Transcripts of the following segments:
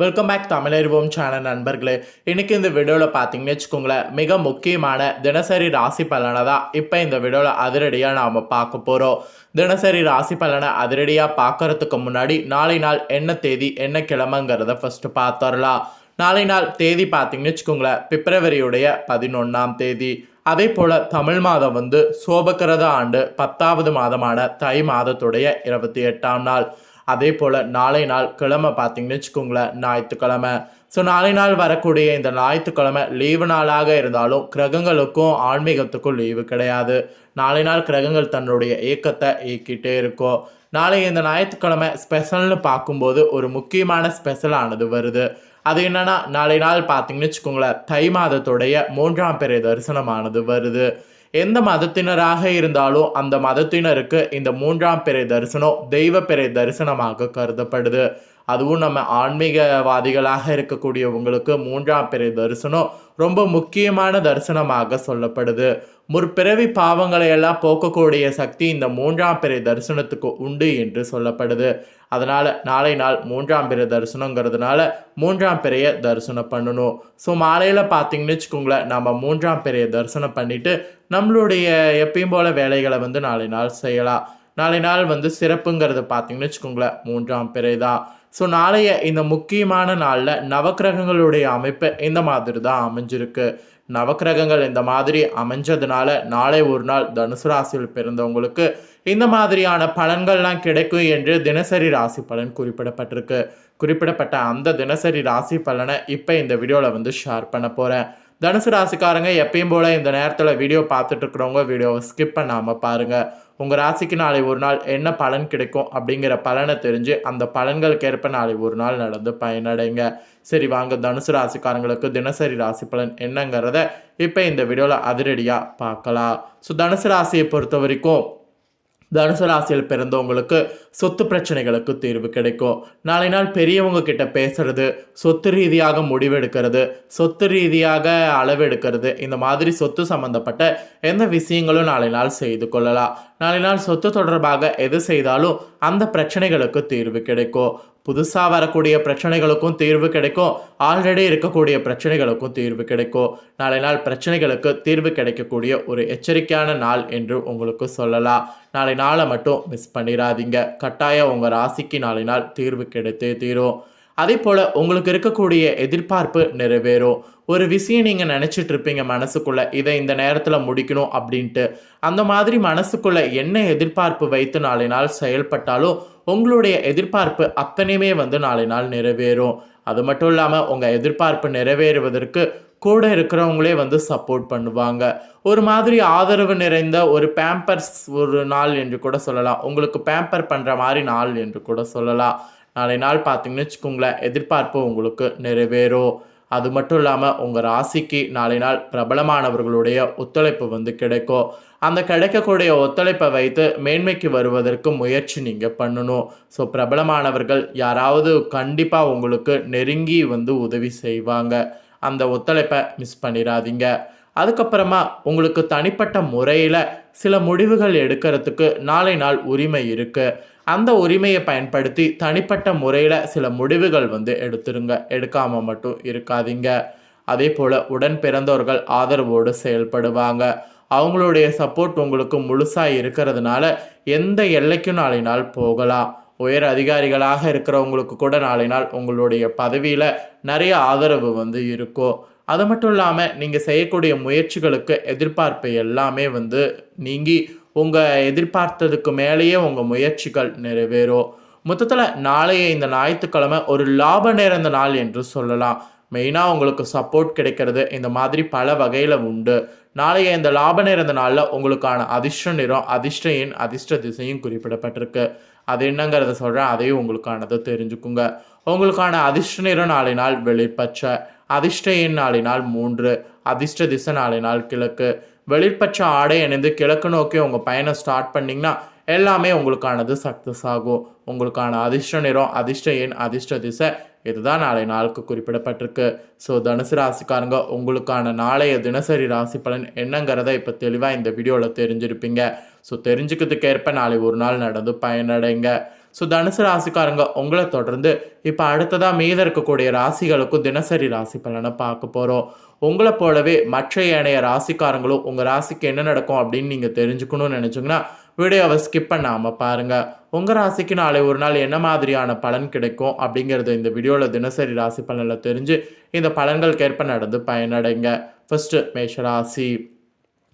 Welcome back தமிழறிவோம் channel நண்பர்களே. இன்னைக்கு இந்த வீடியோவில் பார்த்தீங்கன்னு வச்சுக்கோங்களேன் மிக முக்கியமான தினசரி ராசி பலனை தான் இப்போ இந்த வீடியோவில் அதிரடியாக நாம் பார்க்க போகிறோம் தினசரி ராசி பலனை அதிரடியாக பார்க்கறதுக்கு முன்னாடி நாளை நாள் என்ன தேதி என்ன கிழமைங்கிறத ஃபஸ்ட்டு பார்த்துடலாம் நாளை நாள் தேதி பார்த்தீங்கன்னு வச்சுக்கோங்களேன் பிப்ரவரியுடைய பதினொன்றாம் தேதி. அதே போல் தமிழ் மாதம் வந்து சோபக்கிரத ஆண்டு பத்தாவது மாதமான தை மாதத்துடைய இருபத்தி எட்டாம் நாள். அதே போல் நாளை நாள் கிழமை பார்த்தீங்கன்னு வச்சுக்கோங்களேன் ஞாயிற்றுக்கிழமை. ஸோ நாளை நாள் வரக்கூடிய இந்த ஞாயிற்றுக்கிழமை லீவு நாளாக இருந்தாலும் கிரகங்களுக்கும் ஆன்மீகத்துக்கும் லீவு கிடையாது. நாளை நாள் கிரகங்கள் தன்னுடைய இயக்கத்தை இயக்கிட்டே இருக்கும். நாளை இந்த ஞாயிற்றுக்கிழமை ஸ்பெஷல்னு பார்க்கும்போது ஒரு முக்கியமான ஸ்பெஷலானது வருது. அது என்னென்னா நாளை நாள் பார்த்தீங்கன்னு வச்சுக்கோங்களேன் தை மாதத்துடைய மூன்றாம் பிறை தரிசனமானது வருது. எந்த மதத்தினராக இருந்தாலும் அந்த மதத்தினருக்கு இந்த மூன்றாம் பிறை தரிசனம் தெய்வ பிறை தரிசனமாக கருதப்படுது. அதுவும் நம்ம ஆன்மீகவாதிகளாக இருக்கக்கூடியவங்களுக்கு மூன்றாம் பிறை தரிசனம் ரொம்ப முக்கியமான தரிசனமாக சொல்லப்படுது. முற்பிறவி பாவங்களை எல்லாம் போக்கக்கூடிய சக்தி இந்த மூன்றாம் பிறை தரிசனத்துக்கு உண்டு என்று சொல்லப்படுது. அதனால் நாளை நாள் மூன்றாம் பிறை தரிசனங்கிறதுனால மூன்றாம் பிறையை தரிசனம் பண்ணணும். ஸோ மாலையில் பார்த்தீங்கன்னு வச்சுக்கோங்களேன் நம்ம மூன்றாம் பிறையை தரிசனம் பண்ணிவிட்டு நம்மளுடைய எப்பயும் போல வேலைகளை வந்து நாளை நாள் செய்யலாம். நாளை நாள் வந்து சிறப்புங்கிறது பார்த்தீங்கன்னு வச்சுக்கோங்களேன் மூன்றாம் பிறை தான். ஸோ நாளைய இந்த முக்கியமான நாளில் நவக்கிரகங்களுடைய அமைப்பு இந்த மாதிரி தான் அமைஞ்சிருக்கு. நவக்கிரகங்கள் இந்த மாதிரி அமைஞ்சதுனால நாளை ஒரு நாள் தனுசு ராசியில் பிறந்தவங்களுக்கு இந்த மாதிரியான பலன்கள்லாம் கிடைக்கும் என்று தினசரி ராசி பலன் குறிப்பிடப்பட்டிருக்கு. குறிப்பிடப்பட்ட அந்த தினசரி ராசி பலனை இப்போ இந்த வீடியோவில் வந்து ஷேர் பண்ண போகிறேன் தனுசு ராசிக்காரங்க எப்பயும் போல் இந்த நேரத்தில் வீடியோ பார்த்துட்டு இருக்கிறவங்க வீடியோவை ஸ்கிப் பண்ணாமல் பாருங்கள் உங்கள் ராசிக்கு நாளை ஒரு நாள் என்ன பலன் கிடைக்கும் அப்படிங்கிற பலனை தெரிஞ்சு அந்த பலன்களுக்கு ஏற்ப நாளை ஒரு நாள் நடந்து பயனடைங்க. சரி வாங்க. தனுசு ராசிக்காரங்களுக்கு தினசரி ராசி பலன் என்னங்கிறத இப்போ இந்த வீடியோவில் அதிரடியாக பார்க்கலாம். ஸோ தனுசு ராசியை பொறுத்த வரைக்கும் தனுசு ராசியில் பிறந்தவங்களுக்கு சொத்து பிரச்சனைகளுக்கு தீர்வு கிடைக்கும். நாளை நாள் பெரியவங்க கிட்ட பேசுறது சொத்து ரீதியாக முடிவெடுக்கிறது சொத்து ரீதியாக அளவெடுக்கிறது இந்த மாதிரி சொத்து சம்பந்தப்பட்ட எந்த விஷயங்களும் நாளை நாள் செய்து கொள்ளலாம். நாளை நாள் சொத்து தொடர்பாக எது செய்தாலும் அந்த பிரச்சனைகளுக்கு தீர்வு கிடைக்கும். புதுசாக வரக்கூடிய பிரச்சனைகளுக்கும் தீர்வு கிடைக்கும். ஆல்ரெடி இருக்கக்கூடிய பிரச்சனைகளுக்கும் தீர்வு கிடைக்கும். நாளை நாள் பிரச்சனைகளுக்கு தீர்வு கிடைக்கக்கூடிய ஒரு எச்சரிக்கையான நாள் என்று உங்களுக்கு சொல்லலாம். நாளை நாளை மட்டும் மிஸ் பண்ணிடாதீங்க கட்டாயம் உங்கள் ராசிக்கு நாளை நாள் தீர்வு கிடைத்தே தீரும். அதே போல் உங்களுக்கு இருக்கக்கூடிய எதிர்பார்ப்பு நிறைவேறும். ஒரு விஷயம் நீங்கள் நினச்சிட்டு இருப்பீங்க மனசுக்குள்ளே இதை இந்த நேரத்தில் முடிக்கணும் அப்படின்ட்டு. அந்த மாதிரி மனசுக்குள்ளே என்ன எதிர்பார்ப்பு வைத்து நாளை நாள் செயல்பட்டாலும் உங்களுடைய எதிர்பார்ப்பு அத்தனையுமே வந்து நாளை நாள் நிறைவேறும். அது மட்டும் இல்லாமல் உங்கள் எதிர்பார்ப்பு நிறைவேறுவதற்கு கூட இருக்கிறவங்களே வந்து சப்போர்ட் பண்ணுவாங்க. ஒரு மாதிரி ஆதரவு நிறைந்த ஒரு பேம்பர்ஸ் ஒரு நாள் என்று கூட சொல்லலாம். உங்களுக்கு பேம்பர் பண்ணுற மாதிரி நாள் என்று கூட சொல்லலாம். நாளை நாள் பார்த்தீங்கன்னு வச்சுக்கோங்களேன் எதிர்பார்ப்பு உங்களுக்கு நிறைவேறும். அது மட்டும் இல்லாமல் உங்கள் ராசிக்கு நாளை நாள் பிரபலமானவர்களுடைய ஒத்துழைப்பு வந்து கிடைக்கும். அந்த கிடைக்கக்கூடிய ஒத்துழைப்பை வைத்து மேன்மைக்கு வருவதற்கு முயற்சி நீங்கள் பண்ணணும். ஸோ பிரபலமானவர்கள் யாராவது கண்டிப்பாக உங்களுக்கு நெருங்கி வந்து உதவி செய்வாங்க. அந்த ஒத்துழைப்பை மிஸ் பண்ணிடாதீங்க. அதுக்கப்புறமா உங்களுக்கு தனிப்பட்ட முறையில் சில முடிவுகள் எடுக்கிறதுக்கு நாளை நாள் உரிமை இருக்குது அந்த உரிமையை பயன்படுத்தி தனிப்பட்ட முறையில் சில முடிவுகள் வந்து எடுத்துருங்க. எடுக்காமல் மட்டும் இருக்காதீங்க. அதே போல் உடன் பிறந்தவர்கள் ஆதரவோடு செயல்படுவாங்க. அவங்களுடைய சப்போர்ட் உங்களுக்கு முழுசாக இருக்கிறதுனால எந்த எல்லைக்கும் நாளை நாள் போகலாம். உயர் அதிகாரிகளாக இருக்கிறவங்களுக்கு கூட நாளை நாள் உங்களுடைய பதவியில் நிறைய ஆதரவு வந்து இருக்கும். அது மட்டும் இல்லாமல் நீங்கள் செய்யக்கூடிய முயற்சிகளுக்கு எதிர்பார்ப்பு எல்லாமே வந்து நீங்கி உங்கள் எதிர்பார்த்ததுக்கு மேலேயே உங்கள் முயற்சிகள் நிறைவேறும். மொத்தத்தில் நாளைய இந்த ஞாயிற்றுக்கிழமை ஒரு லாப நிறைந்த நாள் என்று சொல்லலாம். மெயினாக உங்களுக்கு சப்போர்ட் கிடைக்கிறது இந்த மாதிரி பல வகையில் உண்டு. நாளைய இந்த லாப நேர்ந்த நாளில் உங்களுக்கான அதிர்ஷ்ட நிறம் அதிர்ஷ்ட எண் அதிர்ஷ்ட திசையும் குறிப்பிடப்பட்டிருக்கு. அது என்னங்கிறத சொல்கிறேன் அதையும் உங்களுக்கானதை தெரிஞ்சுக்குங்க. உங்களுக்கான அதிர்ஷ்ட நிறம் நாளை நாள் வெளிப்பச்சை அதிர்ஷ்ட எண் நாளை நாள் மூன்று அதிர்ஷ்ட திசை நாளை நாள் கிழக்கு. வெளிர்பட்ச ஆடை அணிந்து கிழக்கு நோக்கி உங்கள் பயணம் ஸ்டார்ட் பண்ணிங்கன்னா எல்லாமே உங்களுக்கானது சக்ஸஸ் ஆகும். உங்களுக்கான அதிர்ஷ்ட நிறம் அதிர்ஷ்ட எண் அதிர்ஷ்ட திசை இதுதான் நாளை நாளுக்கு குறிப்பிடப்பட்டிருக்கு. ஸோ தனுசு ராசிக்காரங்க உங்களுக்கான நாளைய தினசரி ராசி பலன் என்னங்கிறத இப்போ தெளிவாக இந்த வீடியோவில் தெரிஞ்சிருப்பீங்க. ஸோ தெரிஞ்சுக்கிறதுக்கேற்ப நாளை ஒரு நாள் நடந்து பயனடைங்க. ஸோ தனுசு ராசிக்காரங்க உங்களை தொடர்ந்து இப்போ அடுத்ததாக மீத இருக்கக்கூடிய ராசிகளுக்கும் தினசரி ராசி பலனை பார்க்க போகிறோம் உங்களை போலவே மற்ற ஏனைய ராசிக்காரங்களும் உங்கள் ராசிக்கு என்ன நடக்கும் அப்படின்னு நீங்கள் தெரிஞ்சுக்கணும்னு நினச்சிங்கன்னா வீடியோவை ஸ்கிப் பண்ணாமல் பாருங்கள் உங்கள் ராசிக்கு நாளை ஒரு நாள் என்ன மாதிரியான பலன் கிடைக்கும் அப்படிங்கிறத இந்த வீடியோவில் தினசரி ராசி பலனில் தெரிஞ்சு இந்த பலன்களுக்கேற்ப நடந்து பயனடைங்க. ஃபஸ்ட்டு மேஷராசி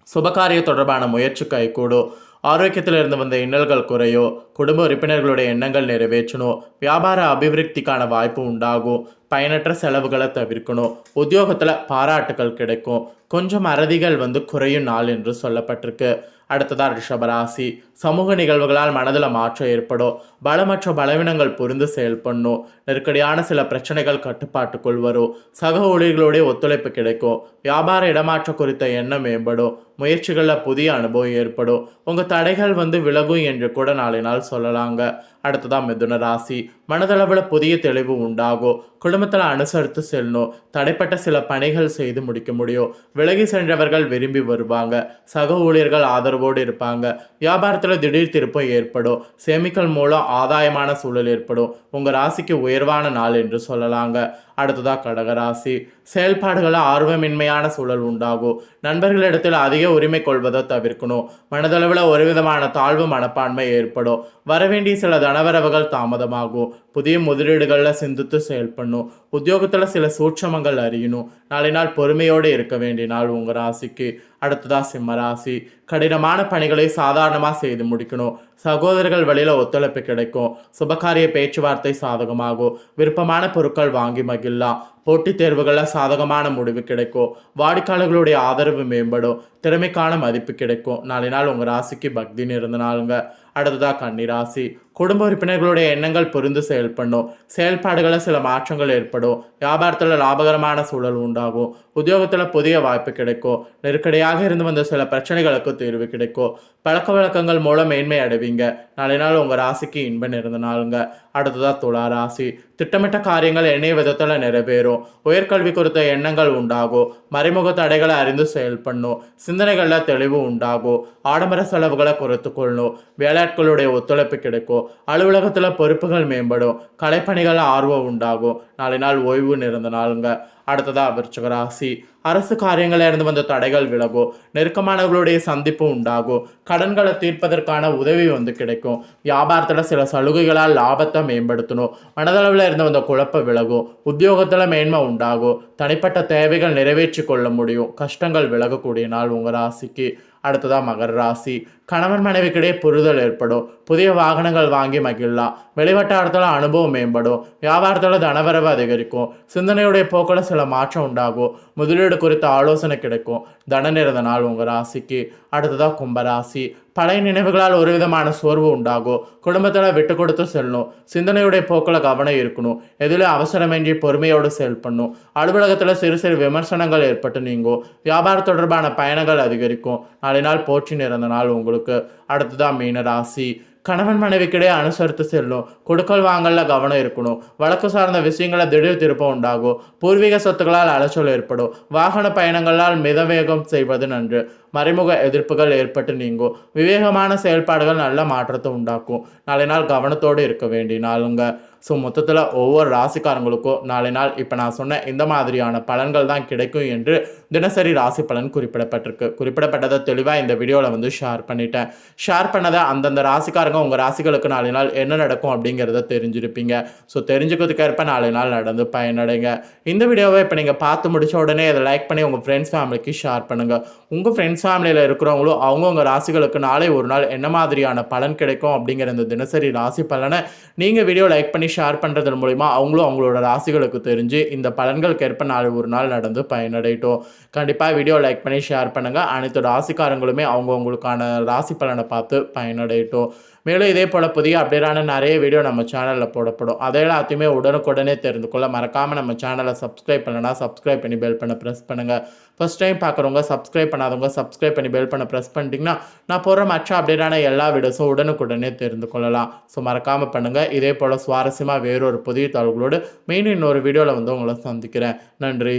சுபகாரிய தொடர்பான முயற்சி கைகூடும் ஆரோக்கியத்தில் இருந்து வந்த இன்னல்கள் குறையோ குடும்ப உறுப்பினர்களுடைய எண்ணங்கள் நிறைவேற்றணும் வியாபார அபிவிருத்திக்கான வாய்ப்பு உண்டாகும் பயனற்ற செலவுகளை தவிர்க்கணும் உத்தியோகத்தில் பாராட்டுகள் கிடைக்கும் கொஞ்சம் அறதிகள் வந்து குறையும் நாள் என்று சொல்லப்பட்டிருக்கு. அடுத்ததாக ரிஷபராசி சமூக நிகழ்வுகளால் மனதில் மாற்றம் ஏற்படும். பலமற்ற பலவீனங்கள் புரிந்து செயல்படணும். நெருக்கடியான சில பிரச்சனைகள் கட்டுப்பாட்டுக்குள் வரும். சக ஊழியர்களுடைய ஒத்துழைப்பு கிடைக்கும். வியாபார இடமாற்ற குறித்த எண்ணம் மேம்படும். முயற்சிகளில் புதிய அனுபவம் ஏற்படும். உங்கள் தடைகள் வந்து விலகும் என்று கூட நாளை நாள் சொல்லலாங்க. அடுத்ததாக மிதுன ராசி. மனதளவில் புதிய தெளிவு உண்டாகும் குடும்பத்தில் அனுசரித்து செல்லணும் தடைப்பட்ட சில பணிகள் செய்து முடிக்க முடியும் விலகி சென்றவர்கள் விரும்பி வருவாங்க சக ஊழியர்கள் ஆதரவோடு இருப்பாங்க வியாபாரத்தில் திடீர் திருப்பம் ஏற்படும் சேமிக்கல் மூலம் ஆதாயமான சூழல் ஏற்படும் உங்கள் ராசிக்கு உயர்வான நாள் என்று சொல்லலாங்க. அடுத்ததாக கடகராசி. செயல்பாடுகளில் ஆர்வமின்மையான சூழல் உண்டாகும். நண்பர்களிடத்தில் அதிக உரிமை கொள்வதை தவிர்க்கணும். மனதளவில் ஒரு விதமான தாழ்வு மனப்பான்மை ஏற்படும். வரவேண்டிய சில தனவரவுகள் தாமதமாகும். புதிய முதலீடுகளில் சிந்தித்து செயல்படணும். உத்தியோகத்தில் சில சூட்சமங்கள் அறியணும். நாளை நாள் பொறுமையோடு இருக்க வேண்டிய நாள் உங்கள் ராசிக்கு. அடுத்ததா சிம்ம ராசி. கடினமான பணிகளை சாதாரணமாக செய்து முடிக்கணும். சகோதரர்கள் வழியில் ஒத்துழைப்பு கிடைக்கும். சுபகாரிய பேச்சுவார்த்தை சாதகமாகும். விருப்பமான பொருட்கள் வாங்கி மகிழலாம். போட்டித் தேர்வுகளில் சாதகமான முடிவு கிடைக்கும். வாடிக்கையாளர்களுடைய ஆதரவு மேம்படும். திறமைக்கான மதிப்பு கிடைக்கும். நாளை நாள் உங்கள் ராசிக்கு பக்தி இருந்த நாளுங்க. அடுத்ததாக கன்னிராசி குடும்ப உறுப்பினர்களுடைய எண்ணங்கள் புரிந்து செயல்படணும். செயல்பாடுகளில் சில மாற்றங்கள் ஏற்படும். வியாபாரத்தில் லாபகரமான சூழல் உண்டாகும். உத்தியோகத்தில் புதிய வாய்ப்பு கிடைக்கும். நெருக்கடியாக இருந்து வந்த சில பிரச்சனைகளுக்கு தீர்வு கிடைக்கும். பழக்க வழக்கங்கள் மூலம் மேன்மை அடைவீங்க. நாளை நாள் உங்கள் ராசிக்கு இன்பம் இருந்த நாளுங்க. அடுத்ததாக துலா ராசி. திட்டமிட்ட காரியங்கள் எண்ணெய் விதத்தில் நிறைவேறும். உயர்கல்வி குறித்த எண்ணங்கள் உண்டாகும். மறைமுக தடைகளை அறிந்து செயல்படணும். சிந்தனைகளில் தெளிவு உண்டாகும். ஆடம்பர செலவுகளை குறைத்து கொள்ளணும் வேலையாட்களுடைய ஒத்துழைப்பு கிடைக்கும். அலுவலகத்தில் பொறுப்புகள் மேம்படும். கலைப்பணிகள் ஆர்வம் உண்டாகும். நாளை நாள் ஓய்வு நிறந்த நாளுங்க. அடுத்ததாக விருச்சக ராசி. அரசு காரியங்களில் இருந்து வந்த தடைகள் விலகும். நெருக்கமானவர்களுடைய சந்திப்பு உண்டாகும். கடன்களை தீர்ப்பதற்கான உதவி வந்து கிடைக்கும். வியாபாரத்தில் சில சலுகைகளால் லாபத்தை மேம்படுத்தணும். மனதளவில் இருந்து வந்த குழப்ப விலகும். உத்தியோகத்தில் மேன்மை உண்டாகும். தனிப்பட்ட தேவைகள் நிறைவேற்றி கொள்ள முடியும். கஷ்டங்கள் விலகக்கூடிய நாள் உங்கள் ராசிக்கு. அடுத்ததாக மகர ராசி. கணவன் மனைவிக்கிடையே புரிதல் ஏற்படும். புதிய வாகனங்கள் வாங்கி மகிழலாம் வெளிவட்டாரத்தில் அனுபவம் மேம்படும் வியாபாரத்தில் தனவரவு அதிகரிக்கும் சிந்தனையுடைய போக்கில் சில மாற்றம் உண்டாகும் முதலீடு குறித்த ஆலோசனை கிடைக்கும் தன நிறந்த நாள் உங்கள் ராசிக்கு அடுத்ததாக கும்பராசி பழைய நினைவுகளால் ஒரு விதமான சோர்வு உண்டாகும் குடும்பத்தில் விட்டு கொடுத்து செல்லணும் சிந்தனையுடைய போக்கில் கவனம் இருக்கணும் எதிலும் அவசரமின்றி பொறுமையோடு செயல்படணும் அலுவலகத்தில் சிறு சிறு விமர்சனங்கள் ஏற்பட்டு நீங்கும் வியாபாரம் தொடர்பான பயணங்கள் அதிகரிக்கும் நாளை நாள் போற்றி நிறந்த நாள் உங்களுக்கு அடுத்ததான் மீன ராசி. கணவன் மனைவிக்கிடையே அனுசரித்து செல்லும். கொடுக்கல் வாங்கல கவனம் இருக்கணும். வழக்கு சார்ந்த விஷயங்கள திடீர் திருப்பம் உண்டாகும். பூர்வீக சொத்துக்களால் அலைச்சல் ஏற்படும். வாகன பயணங்களால் மிதவேகம் செய்வது நன்று. மறைமுக எதிர்ப்புகள் ஏற்பட்டு நீங்கும். விவேகமான செயல்பாடுகள் நல்ல மாற்றத்தை உண்டாக்கும். நாளை நாள் கவனத்தோடு இருக்க வேண்டி நாளுங்க. ஸோ மொத்தத்தில் ஒவ்வொரு ராசிக்காரங்களுக்கும் நாளை நாள் இப்போ நான் சொன்ன இந்த மாதிரியான பலன்கள் தான் கிடைக்கும் என்று தினசரி ராசி பலன் குறிப்பிடப்பட்டிருக்கு. குறிப்பிடப்பட்டதை தெளிவாக இந்த வீடியோவில் வந்து ஷேர் பண்ணிட்டேன். ஷேர் பண்ணதை அந்தந்த ராசிக்காரங்க உங்கள் ராசிகளுக்கு நாளை நாள் என்ன நடக்கும் அப்படிங்கிறத தெரிஞ்சிருப்பீங்க. ஸோ தெரிஞ்சுக்கிறதுக்கேற்ப நாளை நாள் நடந்து பயனடைங்க. இந்த வீடியோவை இப்போ நீங்கள் பார்த்து முடிச்ச உடனே அதை லைக் பண்ணி உங்கள் ஃப்ரெண்ட்ஸ் ஃபேமிலிக்கு ஷேர் பண்ணுங்கள் உங்கள் ஃப்ரெண்ட்ஸ் ஃபேமிலியில் இருக்கிறவங்களும் அவங்கவுங்க ராசிகளுக்கு நாளை ஒரு நாள் என்ன மாதிரியான பலன் கிடைக்கும் அப்படிங்கிற இந்த தினசரி ராசி பலனை நீங்கள் வீடியோ லைக் பண்ணி ஷேர் பண்ணுறதன் மூலிமா அவங்களும் அவங்களோட ராசிகளுக்கு தெரிஞ்சு இந்த பலன்களுக்கு ஏற்ப நாளை ஒரு நாள் நடந்து பயனடையட்டும். கண்டிப்பாக வீடியோ லைக் பண்ணி ஷேர் பண்ணுங்கள் அனைத்து ராசிக்காரங்களுமே அவங்கவுங்களுக்கான ராசி பலனை பார்த்து பயனடையட்டும். மேலும் இதே போல் புதிய அப்டேட்டான நிறைய வீடியோ நம்ம சேனலில் போடப்படும். அதை எல்லாத்தையுமே உடனுக்குடனே தெரிந்து கொள்ள மறக்காமல் நம்ம சேனலை சப்ஸ்கிரைப் பண்ணலனா சப்ஸ்கிரைப் பண்ணி பெல் பண்ண ப்ரெஸ் பண்ணுங்கள் ஃபர்ஸ்ட் டைம் பார்க்குறவங்க சப்ஸ்கிரைப் பண்ணாதவங்க சப்ஸ்கிரைப் பண்ணி பெல் பண்ண ப்ரெஸ் பண்ணிட்டீங்கன்னா நான் போடுற மற்ற அப்டேட்டான எல்லா வீடியோஸும் உடனுக்குடனே தெரிந்து கொள்ளலாம். ஸோ மறக்காமல் பண்ணுங்கள் இதே போல் சுவாரஸ்யமாக வேறொரு புதிய தகவல்களோடு மெயின் இன்னொரு வீடியோவில் வந்து உங்களை சந்திக்கிறேன். நன்றி.